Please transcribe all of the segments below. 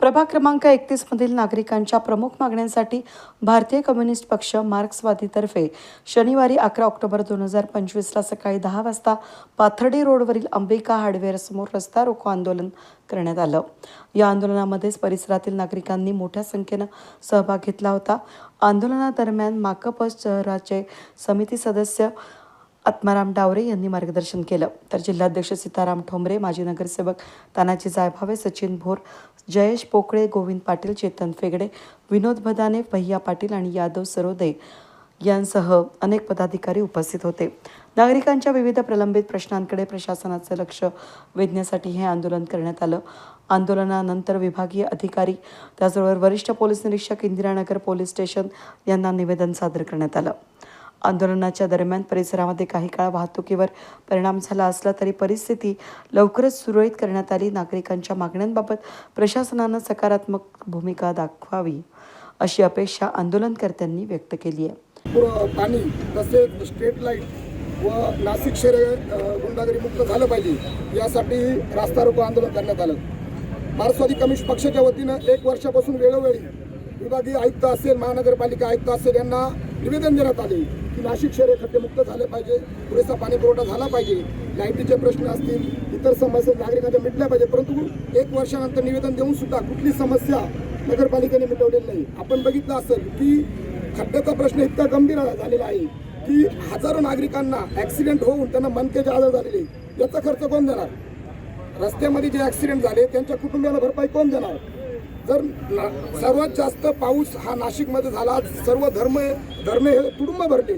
प्रभाग क्रमांक एकतीस मधील नागरिकांच्या प्रमुख मागण्यांसाठी भारतीय कम्युनिस्ट पक्ष मार्क्सवादीतर्फे शनिवारी अकरा ऑक्टोबर दोन हजार पंचवीसला सकाळी दहा वाजता पाथर्डी रोडवरील अंबिका हार्डवेअर समोर रस्ता रोको आंदोलन करण्यात आलं. या आंदोलनामध्येच परिसरातील नागरिकांनी मोठ्या संख्येनं सहभाग घेतला होता. आंदोलनादरम्यान माकप शहराचे समिती सदस्य आत्माराम डावरे यांनी मार्गदर्शन केलं. तर जिल्हाध्यक्ष सीताराम ठोंबरे माजी नगरसेवक तानाजी जायभावे सचिन भोर जयेश पोकळे गोविंद पाटील चेतन फेगडे विनोद भदाने भैया पाटील आणि यादव सरोदे यांसह अनेक पदाधिकारी उपस्थित होते. नागरिकांच्या विविध प्रलंबित प्रश्नांकडे प्रशासनाचं लक्ष वेधण्यासाठी हे आंदोलन करण्यात आलं. आंदोलनानंतर विभागीय अधिकारी त्याचबरोबर वरिष्ठ पोलीस निरीक्षक इंदिरानगर पोलीस स्टेशन यांना निवेदन सादर करण्यात आलं. आंदोलनाच्या दरम्यान परिसरामध्ये काही काळ वाहतुकीवर परिणाम झाला असला तरी परिस्थिती लवकरच सुरळीत करण्यात आली. नागरिकांच्या मागण्यांबाबत प्रशासनानं सकारात्मक भूमिका दाखवावी अशी अपेक्षा आंदोलनकर्त्यांनी व्यक्त केली आहे. पाणी तसेच स्ट्रीट लाइट व नाशिक शहर अ, गुंडागिरी मुक्त झालं पाहिजे यासाठी रास्ता रोको आंदोलन करण्यात आलं. मार्क्सवादी कम्युनिस्ट पक्षाच्या वतीनं एक वर्षापासून वेळोवेळी विभागीय आयुक्त असेल महानगरपालिका आयुक्त असेल यांना निवेदन देण्यात आले. की नाशिक शहर हे खड्डेमुक्त झाले पाहिजे पुरेसा पाणी पुरवठा झाला पाहिजे. लाईटीचे प्रश्न असतील इतर समस्या नागरिकांच्या मिटल्या पाहिजे परंतु एक वर्षानंतर निवेदन देऊन सुद्धा कुठली समस्या नगरपालिकेने मिटवलेली नाही. आपण बघितलं असेल की खड्ड्याचा प्रश्न इतका गंभीर झालेला आहे की हजारो नागरिकांना ऍक्सिडेंट होऊन त्यांना मनकेचे आजार झालेले. याचा खर्च कोण देणार? रस्त्यामध्ये जे ऍक्सिडेंट झाले त्यांच्या कुटुंबियाला भरपाई कोण देणार? जर ना- सर्वात जास्त पाऊस हा नाशिकमध्ये झाला सर्व धर्म धर्मे हे तुडुंब भरले.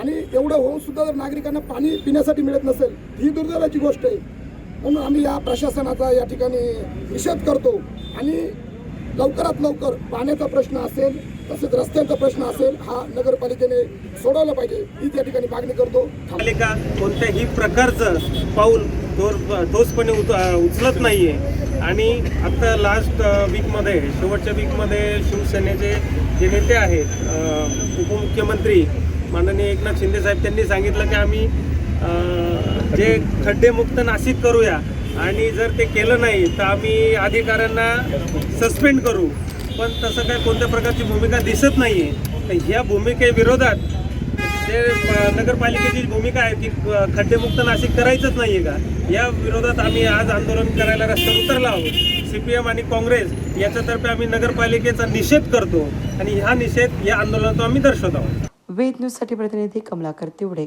आणि एवढं होऊन सुद्धा जर नागरिकांना पाणी पिण्यासाठी मिळत नसेल ही दुर्दैवाची गोष्ट आहे. म्हणून आम्ही या प्रशासनाचा या ठिकाणी निषेध करतो. आणि लवकरात लवकर पाण्याचा प्रश्न असेल तसेच रस्त्यांचा प्रश्न असेल हा नगरपालिकेने सोडवला पाहिजे ही त्या ठिकाणी मागणी करतो. पालिका कोणत्याही प्रकारचं पाऊल ठोसपणे उच उचलत नाही आहे आणि आत्ता लास्ट वीकमध्ये शेवटच्या वीकमध्ये शिवसेनेचे जे नेते आहेत उपमुख्यमंत्री माननीय एकनाथ शिंदे साहेब त्यांनी सांगितलं की आम्ही जे खड्डेमुक्त नाशिक करूया आणि जर ते केलं नाही तर आम्ही अधिकाऱ्यांना सस्पेंड करू. पण तसं काय कोणत्या प्रकारची भूमिका दिसत नाही आहे तर ह्या भूमिकेविरोधात जे नगरपालिकेची भूमिका आहे की खड्डेमुक्त नाशिक करायचंच नाहीये का? या विरोधात आम्ही आज आंदोलन करायला रस्त्यावर उतरला आहोत. सीपीएम आणि काँग्रेस याच्यातर्फे आम्ही नगरपालिकेचा निषेध करतो आणि हा निषेध या आंदोलनातून आम्ही दर्शवत आहोत. वेद न्यूजसाठी प्रतिनिधी कमलाकर तिवडे.